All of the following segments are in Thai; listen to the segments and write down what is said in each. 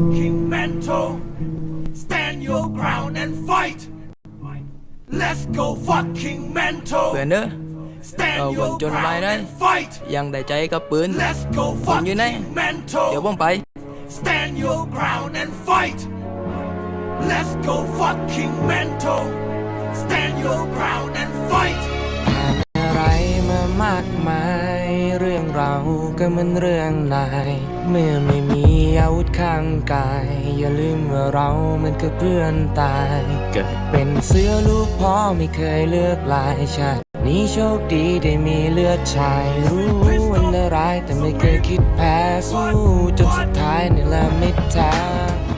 fucking mental. Stand your ground and fight. Let's go fucking mental. เพื่อนเด้อ Stand Ờ, your quần tròn ground vai đấy. and fight. ยังได้ใจกับปืน Let's go Quần như này. fucking mental. เดี๋ยวผมไป Stand your ground and fight. Let's go fucking mental. Stand your ground and fight. อะไรมามากมาย เรื่องเราก็เหมือนเรื่องนาย เมื่อไม่มี อาวุธข้างกาย อย่าลืมว่าเรามันคือเพื่อนตาย เกิดเป็นเสื้อลูกพ่อไม่เคยเลือกลายชาตินี้โชคดีได้มีเลือดชายรู้วันร้ายแต่ไม่เคยคิดแพ้สู้จนสุดท้ายนี่แหละมิตรแท้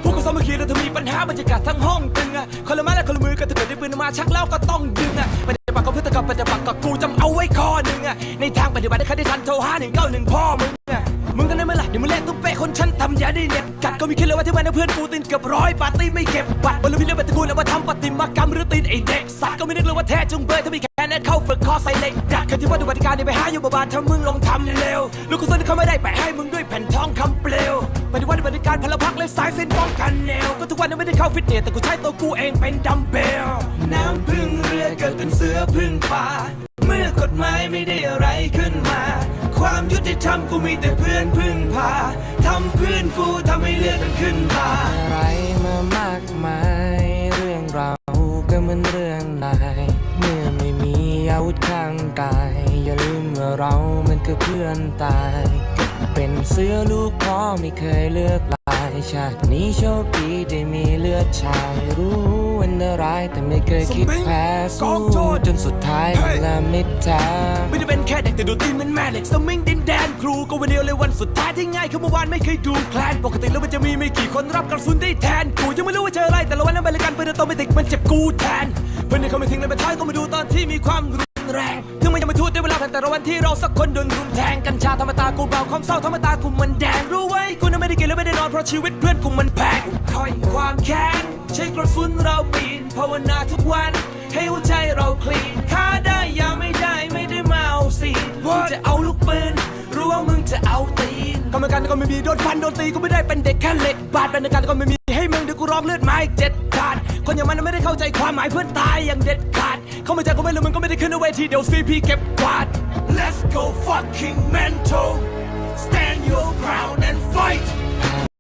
พวกเขาสามัคคีเราถ้ามีปัญหาบรรยากาศทั้งห้องตึงอะคนละไม้และคนละมือกันถ้าเกิดได้ปืนมาชักแล้วก็ต้องดึงอะปฏิบัติกับเพื่อนกับปฏิบัติกับกูจำเอาไว้ข้อหนึ่งอะในทางปฏิบัติได้ใครได้ทันโทรห้าหนึ่งเก้าหนึ่งพ่อมึงอะ มึงกันได้ไหมล่ะเล่นตุ้มเป๊ะคนฉันทำยาได้เน็ตกัดก็มีคิดเลยว่าที่มันเพื่อนกูตีนเกือบร้อยปาร์ตี้ไม่เก็บบัตรบนลูพิเรื่องเป็นตะกูลเอามาทำปฏิมากรรมหรือตีนไอเด็กสัตว์ก็ไม่นึกเลยว่าแท้จุงเบยถ้ามีแค่นั้นเข้าฝึกคอใส่เหล็กดัดกันที่ว่าดูปฏิการนี่ไปหาอยู่บาบาลถ้ามึงลองทำเร็วลูกคุณส้นเขาไม่ได้แปให้มึงด้วยแผ่นทองคำเปลวปฏิวัติปฏิการพลพักและสายเส้นป้องกันแนวก็ทุกวันนี้ไม่ได้เข้าฟิตเนสแต่กูใช้ตัวกูเองเป็นดัมเบลน้ำพึ่งเรือเกิดเป็นเสือพึ่งป่าเมื่อกฎหมายไม่ได้ร ความยุติธรรมกูมีแต่เพื่อนพึ่งพาทำเพื่อนกูทำให้เลือดมันขึ้นพาอะไรมามากมายเรื่องเราก็เหมือนเรื่องนายเมื่อไม่มีอาวุธข้างกาย อย่าลืมว่าเรามันคือเพื่อนตาย เป็นเสื้อลูกพ่อไม่เคยเลือกลายชาตินี้โชคดีได้มีเลือดชายรู้ วันร้ายแต่ไม่เคยคิดแพ้สู้จนสุดท้ายนี่แหละมิตรแท้ไม่ได้เป็นแค่เด็กแต่ดูตีนมันแม่เหล็กสมิงดินแดนครูก็วันเดียวเลยวันสุดท้ายที่ง่ายคือเมื่อวานไม่เคยดูแคลนปกติแล้วมันจะมีไม่กี่คนรับกระสุนได้แทนกูยังไม่รู้ว่าเจออะไรแต่ละวันนั้นบริการปืนตัวไม่ติดมันเจ็บกูแทนเพื่อนที่เขาไม่ทิ้งเลยไปท้ายก็มาดูตอนที่มีความรุนแรงถึงมันยังไม่ทูดได้เวลาผ่านแต่ละวันที่เราสักคนโดนรุมแทงกัญชาธรรมตากูเบาความเศร้าธรรมตากูมันแดงะไม่ได้นอนเพราะชีวิตเพื่อนกูมันแพงคอยความแค้นใช้กระสุนเราปีนภาวนาทุกวัน ให้หัวใจเราคลีนฆ่าได้ยาไม่ได้ไม่ได้มาเอาสีมึงจะเอาลูกปืนรู้ว่ามึงจะเอาตีนกรรมการก็ไม่มีโดนฟันโดนตีก็ไม่ได้เป็นเด็กแค่เหล็กบาดเป็นการก็ไม่มีให้มึงเดี๋ยวกูร้องเลือดไม้เจ็ดขาดคนอย่างมันไม่ได้เข้าใจความหมายเพื่อนตายอย่างเด็ดขาด เข้าม่ใจก็ไม่รู้มึงก็ไม่ได้ขึ้นเวทีเดี๋ยวซีพีเก็บกวาด Let's go fucking mental.